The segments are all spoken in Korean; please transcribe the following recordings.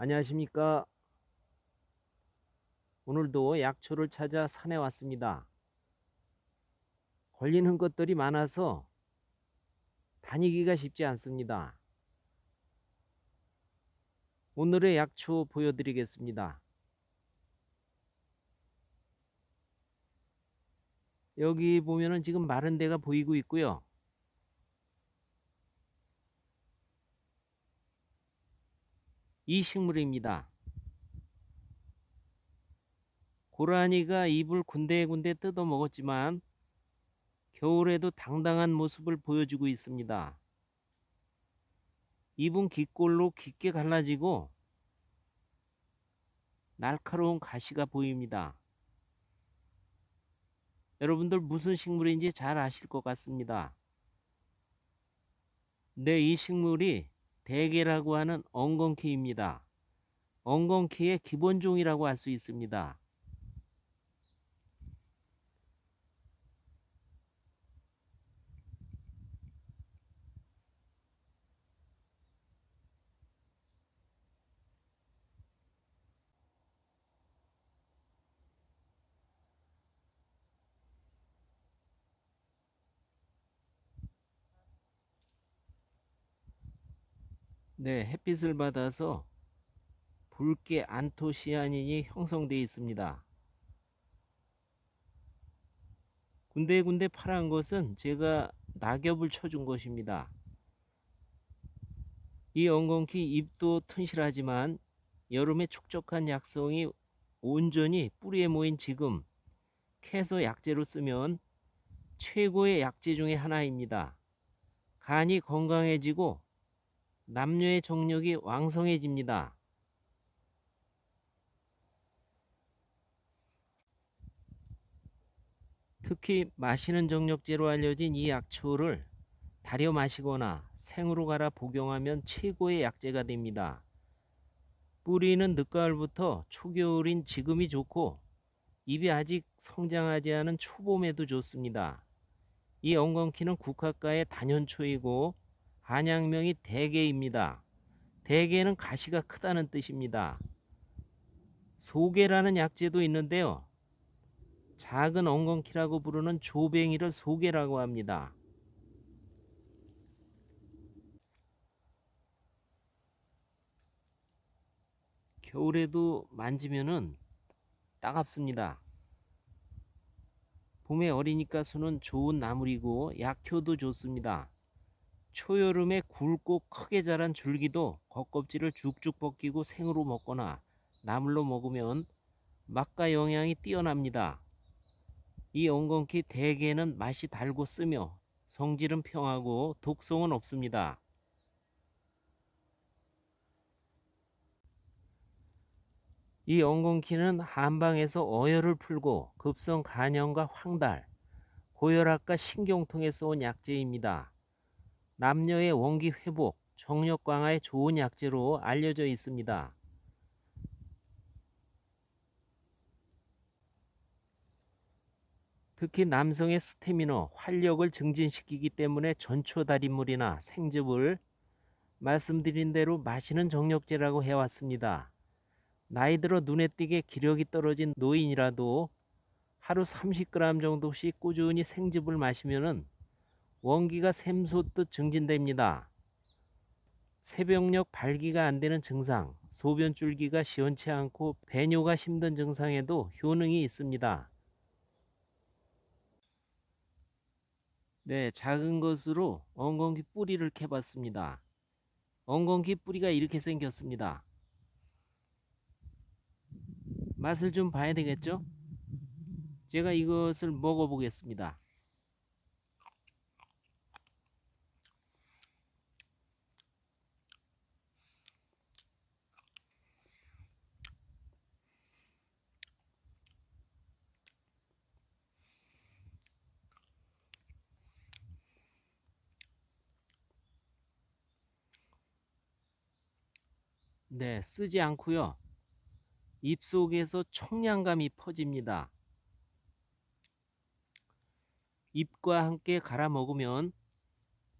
안녕하십니까. 오늘도 약초를 찾아 산에 왔습니다. 걸리는 것들이 많아서 다니기가 쉽지 않습니다. 오늘의 약초 보여드리겠습니다. 여기 보면은 지금 마른 데가 보이고 있고요. 이 식물입니다. 고라니가 잎을 군데군데 뜯어 먹었지만 겨울에도 당당한 모습을 보여주고 있습니다. 잎은 깃골로 깊게 갈라지고 날카로운 가시가 보입니다. 여러분들 무슨 식물인지 잘 아실 것 같습니다. 네, 이 식물이 대게라고 하는 엉겅퀴입니다. 엉겅퀴의 기본종이라고 할 수 있습니다. 네, 햇빛을 받아서 붉게 안토시아닌이 형성되어 있습니다. 군데군데 파란 것은 제가 낙엽을 쳐준 것입니다. 이 엉겅퀴 잎도 튼실하지만 여름에 축적한 약성이 온전히 뿌리에 모인 지금 캐서 약재로 쓰면 최고의 약재 중의 하나입니다. 간이 건강해지고 남녀의 정력이 왕성해집니다. 특히 마시는 정력제로 알려진 이 약초를 달여 마시거나 생으로 갈아 복용하면 최고의 약재가 됩니다. 뿌리는 늦가을부터 초겨울인 지금이 좋고 잎이 아직 성장하지 않은 초봄에도 좋습니다. 이 엉겅퀴는 국화과의 단연초이고 한양명이 대게입니다. 대게는 가시가 크다는 뜻입니다. 소개라는 약재도 있는데요. 작은 엉겅퀴라고 부르는 조뱅이를 소개라고 합니다. 겨울에도 만지면은 따갑습니다. 봄에 어리니까 수는 좋은 나물이고 약효도 좋습니다. 초여름에 굵고 크게 자란 줄기도 겉껍질을 쭉쭉 벗기고 생으로 먹거나 나물로 먹으면 맛과 영양이 뛰어납니다. 이 엉겅퀴 대게는 맛이 달고 쓰며 성질은 평하고 독성은 없습니다. 이 엉겅퀴는 한방에서 어혈을 풀고 급성 간염과 황달, 고혈압과 신경통에 쏘은 약재입니다. 남녀의 원기 회복, 정력 강화에 좋은 약재로 알려져 있습니다. 특히 남성의 스태미너, 활력을 증진시키기 때문에 전초달인물이나 생즙을 말씀드린 대로 마시는 정력제라고 해왔습니다. 나이 들어 눈에 띄게 기력이 떨어진 노인이라도 하루 30g 정도씩 꾸준히 생즙을 마시면 원기가 샘솟듯 증진됩니다. 새벽녘 발기가 안 되는 증상, 소변 줄기가 시원치 않고 배뇨가 힘든 증상에도 효능이 있습니다. 네, 작은 것으로 엉겅퀴 뿌리를 캐봤습니다. 엉겅퀴 뿌리가 이렇게 생겼습니다. 맛을 좀 봐야 되겠죠? 제가 이것을 먹어보겠습니다. 네, 쓰지 않고요. 입속에서 청량감이 퍼집니다. 잎과 함께 갈아 먹으면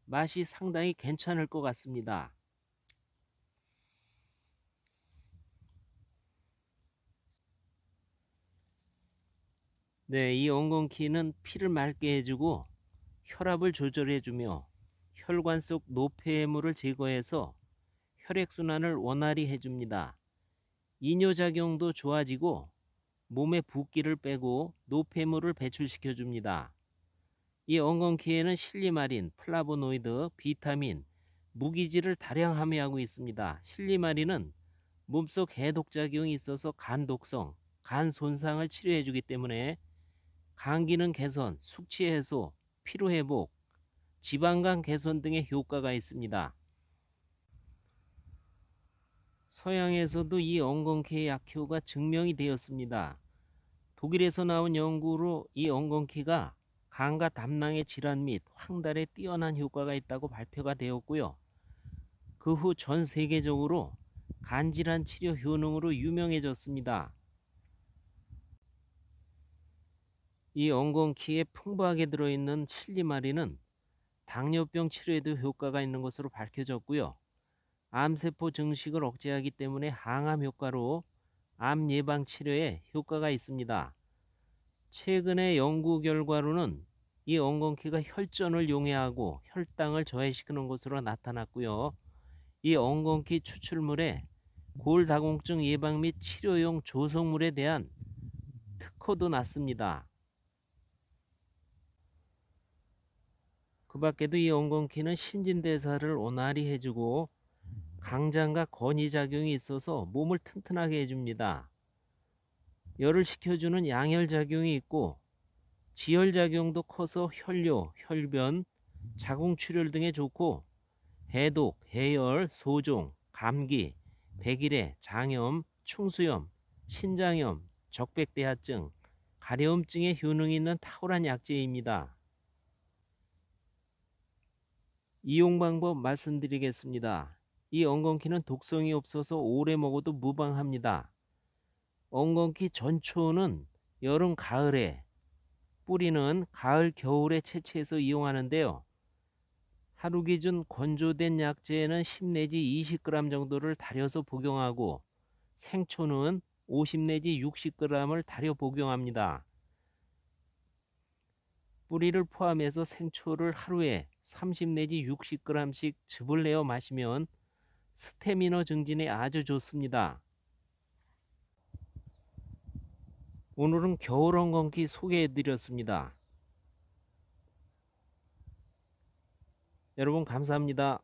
맛이 상당히 괜찮을 것 같습니다. 네, 이 엉겅퀴는 피를 맑게 해주고 혈압을 조절해주며 혈관 속 노폐물을 제거해서 혈액순환을 원활히 해줍니다. 이뇨작용도 좋아지고 몸의 붓기를 빼고 노폐물을 배출시켜 줍니다. 이 엉겅퀴에는 실리마린, 플라보노이드, 비타민, 무기질을 다량 함유하고 있습니다. 실리마린은 몸속 해독작용이 있어서 간 독성, 간 손상을 치료해 주기 때문에 간 기능 개선, 숙취 해소, 피로 회복, 지방간 개선 등의 효과가 있습니다. 서양에서도 이 엉겅퀴의 약효가 증명이 되었습니다. 독일에서 나온 연구로 이 엉겅퀴가 간과 담낭의 질환 및 황달에 뛰어난 효과가 있다고 발표가 되었고요. 그 후 전 세계적으로 간질환 치료 효능으로 유명해졌습니다. 이 엉겅퀴에 풍부하게 들어있는 칠리마리는 당뇨병 치료에도 효과가 있는 것으로 밝혀졌고요. 암세포 증식을 억제하기 때문에 항암 효과로 암 예방 치료에 효과가 있습니다. 최근의 연구 결과로는 이 엉겅퀴가 혈전을 용해하고 혈당을 저해시키는 것으로 나타났고요. 이 엉겅퀴 추출물에 골다공증 예방 및 치료용 조성물에 대한 특허도 났습니다. 그 밖에도 이 엉겅퀴는 신진대사를 원활히 해주고 강장과 건의작용이 있어서 몸을 튼튼하게 해줍니다. 열을 식혀주는 양혈작용이 있고 지혈작용도 커서 혈뇨, 혈변, 자궁출혈 등에 좋고 해독, 해열, 소종, 감기, 백일해, 장염, 충수염, 신장염, 적백대하증, 가려움증에 효능이 있는 탁월한 약재입니다. 이용 방법 말씀드리겠습니다. 이 엉겅퀴는 독성이 없어서 오래 먹어도 무방합니다. 엉겅퀴 전초는 여름 가을에 뿌리는 가을 겨울에 채취해서 이용하는데요. 하루 기준 건조된 약재에는 10 내지 20g 정도를 달여서 복용하고 생초는 50 내지 60g을 달여 복용합니다. 뿌리를 포함해서 생초를 하루에 30 내지 60g씩 즙을 내어 마시면 스태미너 증진에 아주 좋습니다. 오늘은 겨울 엉겅퀴 소개해 드렸습니다. 여러분 감사합니다.